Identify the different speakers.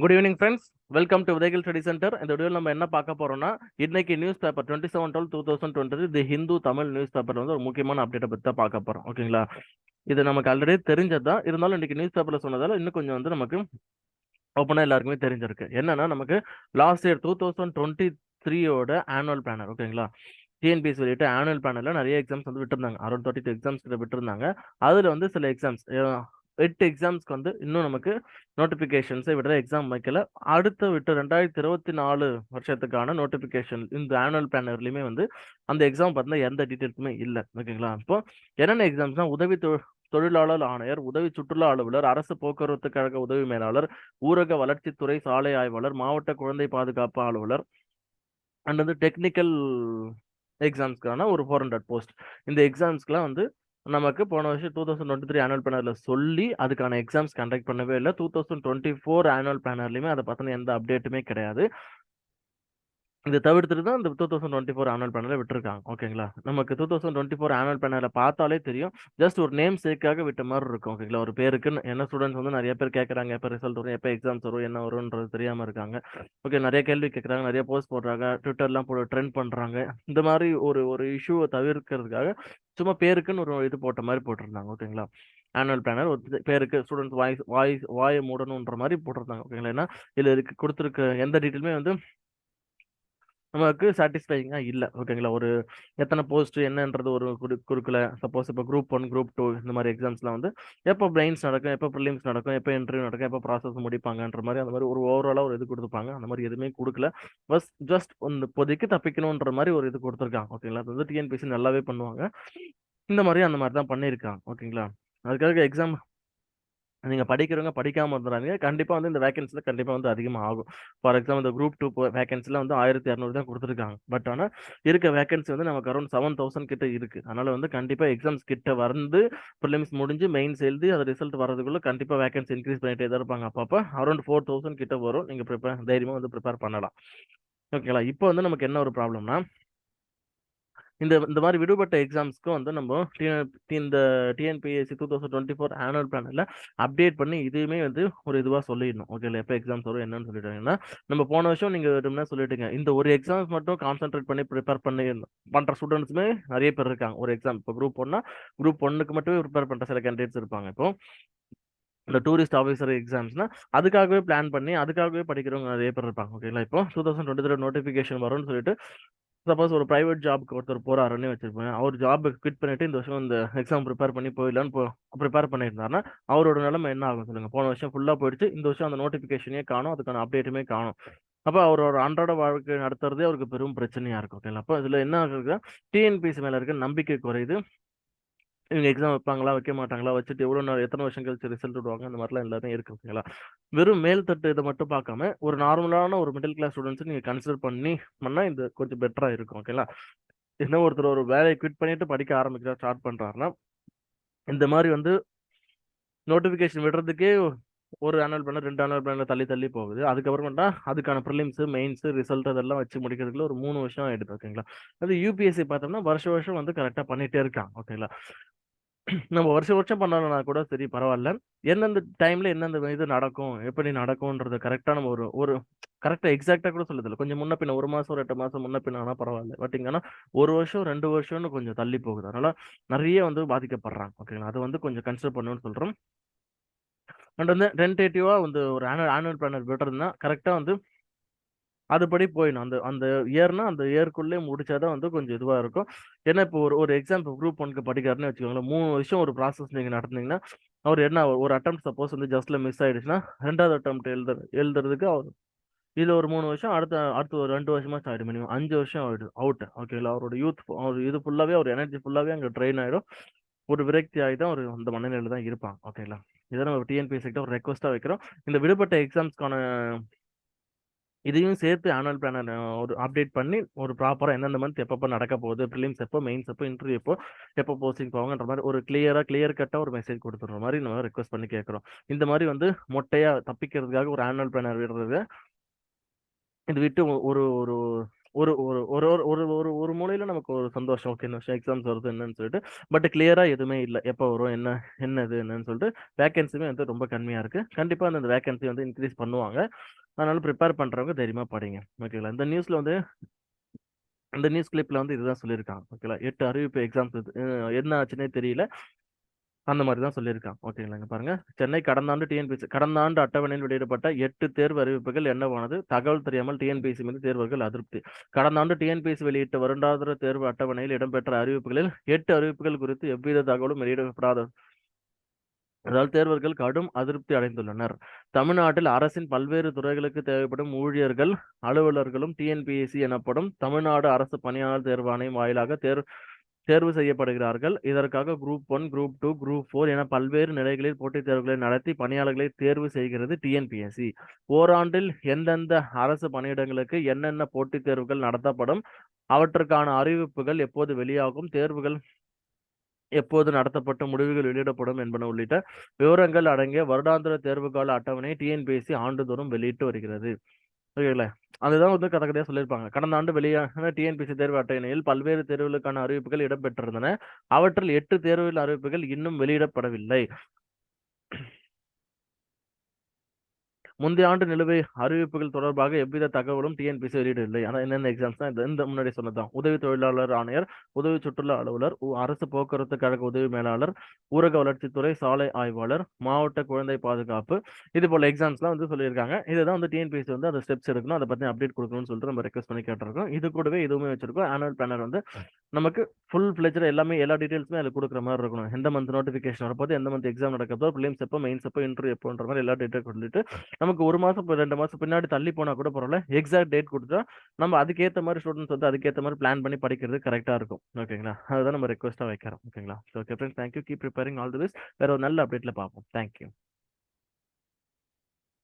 Speaker 1: Good evening friends welcome to உதயகில் study centre இந்த video நம்ம என்ன பார்க்க போறோம்னா இன்னைக்கு newspaper twenty seven twelve two thousand twenty the Hindu Tamil newspaper வந்து ஒரு முக்கியமான அப்டேட்டை பற்றி தான் பார்க்க போறோம். ஓகேங்களா இது நமக்கு ஆல்ரெடி தெரிஞ்சது? தான் இருந்தாலும் இன்னைக்கு நியூஸ் பேப்பர்ல சொன்னதால இன்னும் கொஞ்சம் வந்து நமக்கு ஓப்பனாக எல்லாருக்குமே தெரிஞ்சிருக்கு. என்னன்னா நமக்கு last year two thousand twenty த்ரீயோட ஆனுவல் பிளானர் ஓகேங்களா டிஎன்பிஎஸ் வெளியிட்டு ஆனுவல் பேனலில் நிறைய எக்ஸாம்ஸ் வந்து விட்டுருந்தாங்க. அரௌண்ட் தேர்ட்டி டூ எக்ஸாம்ஸ் கிட்ட விட்டுருந்தாங்க. அதில் வந்து சில எக்ஸாம்ஸ் எட்டு எக்ஸாம்ஸ்க்கு வந்து இன்னும் நமக்கு நோட்டிஃபிகேஷன்ஸை விடுற எக்ஸாம் வைக்கல. அடுத்த விட்டு ரெண்டாயிரத்தி இருபத்தி நாலு வருஷத்துக்கான நோட்டிஃபிகேஷன் இந்த ஆனுவல் பிளானர்லையுமே வந்து அந்த எக்ஸாம் பார்த்தீங்கன்னா எந்த டீட்டெயில்ஸுமே இல்லை. ஓகேங்களா? இப்போ என்னென்ன எக்ஸாம்ஸ்னால் உதவி தொ தொழிலாளர் ஆணையர் உதவி சுற்றுலா அலுவலர் அரசு போக்குவரத்து கழக உதவி மேலாளர் ஊரக வளர்ச்சித்துறை சாலை ஆய்வாளர் மாவட்ட குழந்தை பாதுகாப்பு அலுவலர் அண்ட் வந்து டெக்னிக்கல் எக்ஸாம்ஸ்க்கான ஒரு ஃபோர் ஹண்ட்ரட் போஸ்ட் இந்த எக்ஸாம்ஸ்க்குலாம் வந்து நமக்கு போன வருஷம் two thousand twenty three annual பிளானர்ல சொல்லி அதுக்கான எக்ஸாம்ஸ் கண்டக்ட் பண்ணவே இல்லை. Two thousand twenty four annual பிளானர்லையுமே அதை பற்றின எந்த அப்டேட்டுமே கிடையாது. இதை தவிர்த்துட்டு தான் இந்த two thousand twenty four annual பேனலில் விட்டுருக்காங்க. ஓகேங்களா? நமக்கு two thousand twenty four annual பேனலை பார்த்தாலே தெரியும். ஜஸ்ட் ஒரு நேம் சேக்காக விட்ட மாதிரி இருக்கும். ஓகேங்களா? ஒரு பேருக்கு என்ன ஸ்டூடெண்ட்ஸ் வந்து நிறைய பேர் கேட்குறாங்க எப்போ ரிசல்ட் வரும்? எப்போ எக்ஸாம்ஸ் வரும்? என்ன வரும்ன்றது தெரியாமல் இருக்காங்க. ஓகே நிறைய கேள்வி கேட்குறாங்க நிறைய போஸ்ட் போடுறாங்க. ட்விட்டர்லாம் போட ட்ரெண்ட் பண்ணுறாங்க இந்த மாதிரி ஒரு ஒரு இஷ்யூவை தவிர்க்கிறதுக்காக சும்மா பேருக்குன்னு ஒரு இது போட்ட மாதிரி போட்டிருந்தாங்க. ஓகேங்களா? ஆனுவல் பிளானர் ஒரு பேருக்கு ஸ்டூடெண்ட்ஸ் வாய்ஸ் வாய்ஸ் வாயை மூடணுன்ற மாதிரி போட்டிருந்தாங்க. ஓகேங்களா? ஏன்னா இதில் இருக்கு கொடுத்துருக்க எந்த டீட்டெயிலுமே வந்து நமக்கு சாட்டிஸ்ஃபைங்காக இல்லை. ஓகேங்களா ஒரு எத்தனை போஸ்ட் என்னன்றது ஒரு குடு குறுக்கல சப்போஸ் இப்போ குரூப் ஒன் குரூப் டூ இந்த மாதிரி எக்ஸாம்ஸ்லாம் வந்து எப்போ பிரெயின்ஸ் நடக்கும் எப்போ ப்ரிலிம்ஸ் நடக்கும் எப்போ இன்டர்வியூ நடக்கும் எப்போ ப்ராசஸ் முடிப்பாங்கன்ற மாதிரி அந்த மாதிரி ஒரு ஓவராலாக ஒரு இது கொடுத்துருப்பாங்க. அந்த மாதிரி எதுவுமே கொடுக்கல. பஸ் ஜஸ்ட் ஒன்று பொதிக்கு தப்பிக்கணுன்ற மாதிரி ஒரு இது கொடுத்துருக்காங்க. ஓகேங்களா அது வந்து டிஎன்பிசி நல்லாவே பண்ணுவாங்க. இந்த மாதிரி அந்த மாதிரி தான் பண்ணியிருக்காங்க. ஓகேங்களா அதுக்காக எக்ஸாம் நீங்க படிக்கிறவங்க படிக்காம இருந்துறாங்க கண்டிப்பா வந்து இந்த வேகன்சில கண்டிப்பா வந்து அதிகமாக ஆகும். ஃபார் எக்ஸாம்பிள் இந்த குரூப் டூ வேகன்சில வந்து ஆயிரத்தி இரநூறு தான் கொடுத்துருக்காங்க. பட் ஆனா இருக்க வேகன்சி வந்து நமக்கு அரௌண்ட் செவன் தௌசண்ட் கிட்ட இருக்கு. அதனால வந்து கண்டிப்பா எக்ஸாம்ஸ் கிட்ட வந்து ப்ரிலிம்ஸ் முடிஞ்சு மெயின்ஸ் எழுதி அது ரிசல்ட் வரதுக்குள்ள கண்டிப்பா வேகன்சி இன்க்ரீஸ் பண்ணிட்டே தான் இருப்பாங்க. அப்பப்போ அரௌண்ட் ஃபோர் தௌசண்ட் கிட்ட வரும். நீங்க ப்ரிப்பேர் தைரியமா வந்து ப்ரிப்பேர் பண்ணலாம். ஓகேங்களா இப்போ வந்து நமக்கு என்ன ஒரு ப்ராப்ளம்னா இந்த இந்த மாதிரி விடுபட்ட எக்ஸாம்ஸ்க்கு வந்து நம்ம இந்த TNPSC two thousand twenty four annual பிளானில் அப்டேட் பண்ணி இதுவுமே வந்து ஒரு இதுவாக சொல்லிடணும். ஓகேல எப்போ எக்ஸாம்ஸ் வரும் என்னன்னு சொல்லிட்டாங்கன்னா நம்ம போன வருஷம் நீங்கள் என்ன சொல்லிட்டுங்க. இந்த ஒரு எக்ஸாம்ஸ் மட்டும் கான்சென்ட்ரேட் பண்ணி ப்ரிப்பேர் பண்ணி பண்ணுற ஸ்டூடெண்ட்ஸுமே நிறைய பேர் இருக்காங்க. ஒரு எக்ஸாம் இப்போ குரூப் ஒன்னா குரூப் ஒன்னுக்கு மட்டுமே ப்ரிப்பேர் பண்ணுற சில கேண்டிடேட்ஸ் இருப்பாங்க. இப்போ இந்த டூரிஸ்ட் ஆஃபீஸர் எக்ஸாம்ஸ்னா அதுக்காகவே பிளான் பண்ணி அதுக்காகவே படிக்கிறவங்க நிறைய பேர் இருப்பாங்க. ஓகேங்களா இப்போ two thousand twenty three notification வரும்னு சொல்லிட்டு சப்போஸ் ஒரு ப்ரைவேட் ஜாப்க்கு ஒருத்தர் போறாருன்னு வச்சிருப்பேன் அவர் ஜாப் குவிட் பண்ணிட்டு இந்த வருஷம் இந்த எக்ஸாம் ப்ரிப்பேர் பண்ணி போயிடலான்னு ப்ரிப்பேர் பண்ணியிருந்தாருன்னா அவரோட நிலைமை என்ன ஆகும் சொல்லுங்க. போன வருஷம் ஃபுல்லா போயிடுச்சு. இந்த வருஷம் அந்த நோட்டிஃபிகேஷனே காணும். அதுக்கான அப்டேட்டுமே காணும். அப்போ அவரோட அன்றாட வாழ்க்கை நடத்துறதே அவருக்கு பெரும் பிரச்சனையா இருக்கும். ஓகேங்களா? அப்போ இதுல என்ன ஆகுது டிஎன்பிசி மேல இருக்க நம்பிக்கை குறையுது. இவங்க எக்ஸாம் வைப்பாங்களா? வைக்க மாட்டாங்களா? வச்சுட்டு எவ்வளோ நாள் எத்தனை வருஷம் கழிச்சு ரிசல்ட் விடுவாங்க? அந்த மாதிரிலாம் எல்லாமே இருக்குங்களா வெறும் மேல் தட்டு இதை மட்டும் பார்க்காம ஒரு நார்மலான ஒரு மிடில் கிளாஸ் ஸ்டூடெண்ட்ஸ் நீங்கள் கன்சிடர் பண்ணி பண்ணால் இது கொஞ்சம் பெட்டராக இருக்கும் ஓகேங்களா என்ன ஒருத்தர் ஒரு வேலையை குவிட் பண்ணிட்டு படிக்க ஆரம்பிக்கிறா ஸ்டார்ட் பண்ணுறாருன்னா இந்த மாதிரி வந்து நோட்டிஃபிகேஷன் விடுறதுக்கே ஒரு ஆனுவல் பிளான் ரெண்டு ஆனுவல் பிளான் தள்ளி தள்ளி போகுது. அதுக்கப்புறமேட்டா அதுக்கான ப்ரிலிம்ஸ் மெயின்ஸ் ரிசல்ட் அதெல்லாம் வச்சு முடிக்கிறதுக்குள்ள ஒரு மூணு வருஷம் ஆயிடுது ஓகேங்களா அது யூபிஎஸ்சி பார்த்தோம்னா வருஷம் வருஷம் வந்து கரெக்டாக பண்ணிட்டே இருக்கான் ஓகேங்களா நம்ம வருஷம் வருஷம் பண்ணலனா கூட சரி பரவாயில்ல. எந்தெந்த டைம்ல எந்தெந்த இது நடக்கும் எப்படி நடக்கும்ன்றது கரெக்டா நம்ம ஒரு ஒரு கரெக்டா எக்ஸாக்டா கூட சொல்லுதில்ல. கொஞ்சம் முன்ன பின்ன ஒரு மாசம் ஒரு எட்டு மாசம் முன்ன பின்னா பரவாயில்ல. பட் இங்கன்னா ஒரு வருஷம் ரெண்டு வருஷம்னு கொஞ்சம் தள்ளி போகுது. அதனால நிறைய வந்து பாதிக்கப்படுறாங்க ஓகேங்களா அது வந்து கொஞ்சம் கன்சிடர் பண்ணணும்னு சொல்றோம். அண்ட் வந்து டென்டேட்டிவாக வந்து ஒரு ஆனுவல் ஆனுவல் பிளானர் விடுறதுன்னா கரெக்டாக வந்து அதுபடி போயிடும். அந்த அந்த இயர்னா அந்த இயர்க்குள்ளே முடிச்சாதான் வந்து கொஞ்சம் இதுவாக இருக்கும். ஏன்னா இப்போ ஒரு ஒரு எக்ஸாம்பிள் குரூப் ஒன்க்கு படிக்கிறாருன்னு வச்சுக்கோங்களேன் மூணு வருஷம் ஒரு ப்ராசஸ் நீங்கள் நடந்தீங்கன்னா அவர் என்ன ஒரு அட்டம் சப்போஸ் வந்து ஜஸ்ட்டில் மிஸ் ஆயிடுச்சுன்னா ரெண்டாவது அட்டம் எழுது எழுதுறதுக்கு அவர் இதில் ஒரு மூணு வருஷம் அடுத்த அடுத்த ஒரு ரெண்டு வருஷமா ஆகிடும் மினிமம் அஞ்சு வருஷம் ஆகிடும் அவுட் ஓகேங்களா அவரோட யூத் அவர் இது ஃபுல்லாகவே அவர் எனர்ஜி ஃபுல்லாகவே அங்கே ட்ரெயின் ஆகிடும் ஒரு விரக்தி ஆகி தான் ஒரு அந்த மனநிலையில் தான் இருப்பாங்க. ஓகேங்களா இதை நம்ம டிஎன்பிஎஸ்சிக்கிட்ட ஒரு ரெக்வஸ்ட்டாக வைக்கிறோம். இந்த விடுபட்ட எக்ஸாம்ஸ்க்கான இதையும் சேர்த்து ஆனுவல் பிளானர் ஒரு அப்டேட் பண்ணி ஒரு ப்ராப்பராக எந்தெந்த மந்த் எப்பப்போ நடக்க போகுது ப்ரிலிம்ஸ் எப்போ மெயின்ஸ் எப்போ இன்டர்வியூ எப்போ எப்போ போஸ்டிங் போவாங்கன்ற மாதிரி ஒரு கிளியராக கிளியர் கட்டாக ஒரு மெசேஜ் கொடுத்துட்ற மாதிரி நம்ம ரெக்வஸ்ட் பண்ணி கேட்குறோம். இந்த மாதிரி வந்து மொட்டையாக தப்பிக்கிறதுக்காக ஒரு ஆனுவல் பிளானர் விடுறது இது விட்டு ஒரு ஒரு ஒரு ஒரு ஒரு ஒரு ஒரு ஒரு ஒரு மூலையில நமக்கு ஒரு சந்தோஷம். ஓகே இந்த எக்ஸாம்ஸ் வருது என்னன்னு சொல்லிட்டு. பட் கிளியரா எதுவுமே இல்லை. எப்போ வரும்? என்ன என்னது? என்னன்னு சொல்லிட்டு வேகன்சியுமே வந்து ரொம்ப கம்மியா இருக்கு. கண்டிப்பா அந்த வேகன்சி வந்து இன்க்ரீஸ் பண்ணுவாங்க. அதனால ப்ரிப்பேர் பண்றவங்க தைரியமா படிங்க. ஓகேங்களா இந்த நியூஸ்ல வந்து அந்த நியூஸ் கிளிப்ல வந்து இதுதான் சொல்லியிருக்காங்க. ஓகேங்களா எட்டு அறிவிப்பு எக்ஸாம்ஸ் என்ன ஆச்சுன்னே தெரியல. அந்த மாதிரி தான் சொல்லியிருக்கான். ஓகேங்களாங்க பாருங்க. சென்னை கடந்த ஆண்டு டிஎன்பிசி கடந்த ஆண்டு அட்டவணையில் வெளியிடப்பட்ட எட்டு தேர்வு அறிவிப்புகள் என்னவானது? தகவல் தெரியாமல் டிஎன்பிசி மீது தேர்வர்கள் அதிருப்தி. கடந்த ஆண்டு டிஎன்பிசி வெளியிட்ட வருடாந்திர தேர்வு அட்டவணையில் இடம்பெற்ற அறிவிப்புகளில் எட்டு அறிவிப்புகள் குறித்து எவ்வித தகவலும் வெளியிடப்படாத அதாவது தேர்வர்கள் கடும் அதிருப்தி அடைந்துள்ளனர். தமிழ்நாட்டில் அரசின் பல்வேறு துறைகளுக்கு தேவைப்படும் ஊழியர்கள் அலுவலர்களும் டிஎன்பிஎஸ்சி எனப்படும் தமிழ்நாடு அரசு பணியாளர் தேர்வாணையம் வாயிலாக தேர்வு தேர்வு செய்யப்படுகிறார்கள். இதற்காக group one group two group four என பல்வேறு நிலைகளில் போட்டித் தேர்வுகளை நடத்தி பணியாளர்களை தேர்வு செய்கிறது டிஎன்பிஎஸ்சி ஓராண்டில் எந்தெந்த அரசு பணியிடங்களுக்கு என்னென்ன போட்டித் தேர்வுகள் நடத்தப்படும் அவற்றுக்கான அறிவிப்புகள் எப்போது வெளியாகும் தேர்வுகள் எப்போது நடத்தப்பட்ட முடிவுகள் வெளியிடப்படும் என்பன உள்ளிட்ட விவரங்கள் அடங்கிய வருடாந்திர தேர்வு கால அட்டவணை டிஎன்பிஎஸ்சி ஆண்டுதோறும் வெளியிட்டு வருகிறது. ஓகேங்களா அதுதான் வந்து கதை கதையாக சொல்லியிருப்பாங்க. கடந்த ஆண்டு வெளியான டிஎன்பிசி தேர்வு அட்டவணையில் பல்வேறு தேர்வுகளுக்கான அறிவிப்புகள் இடம்பெற்றிருந்தன. அவற்றில் எட்டு தேர்வுகள் அறிவிப்புகள் இன்னும் வெளியிடப்படவில்லை. முந்தைய ஆண்டு நிலுவை அறிவிப்புகள் தொடர்பாக எவ்வித தகவலும் டிஎன்பிசி வெளியிடவில்லை. ஆனால் என்னென்ன எக்ஸாம்ஸ் தான் இந்த முன்னாடி சொன்னதான் உதவி தொழிலாளர் ஆணையர் உதவி சுற்றுலா அலுவலர் அரசு போக்குவரத்து கழக உதவி மேலாளர் ஊரக வளர்ச்சித்துறை சாலை ஆய்வாளர் மாவட்ட குழந்தை பாதுகாப்பு இது போல எக்ஸாம்ஸ்லாம் வந்து சொல்லியிருக்காங்க. இதுதான் வந்து டிஎன்பிசி வந்து அந்த ஸ்டெப்ஸ் எடுக்கணும் அதை பற்றி அப்டேட் கொடுக்கணும்னு சொல்லிட்டு நம்ம ரெக்வஸ்ட் பண்ணி கேட்டிருக்கோம். இது கூடவே இதுவுமே வச்சிருக்கோம். ஆனுவல் பிளானர் வந்து நமக்கு ஃபுல் ஃபிளெஜர் எல்லாமே எல்லா டீடைல்ஸுமே அதில் கொடுக்குற மாதிரி இருக்கணும். எந்த மந்த் நோட்டிஃபிகேஷன் வரப்போது எந்த மந்த் எக்ஸாம் நடக்கிறதோ ப்ரிலிம்ஸ் எப்போ மெயின்ஸ் எப்போ இன்டர்வியூ எப்போன்ற மாதிரி எல்லா டீட்டெயில் சொல்லிட்டு நமக்கு ஒரு மாதம் ரெண்டு மாதம் பின்னாடி தள்ளி போனால் கூட பரவாயில்ல. எக்ஸாக்ட் டேட் கொடுத்தா நம்ம அதுக்கேற்ற மாதிரி ஸ்டூடெண்ட்ஸ் வந்து அதுக்கேற்ற மாதிரி பிளான் பண்ணி படிக்கிறது கரெக்டாக இருக்கும். ஓகேங்களா அதுதான் நம்ம ரெக்வஸ்ட்டாக வைக்கிறோம். ஓகேங்களா okay friends thank you keep preparing all the best வேற ஒரு நல்ல அப்டேட்டில் பார்ப்போம். தேங்க்யூ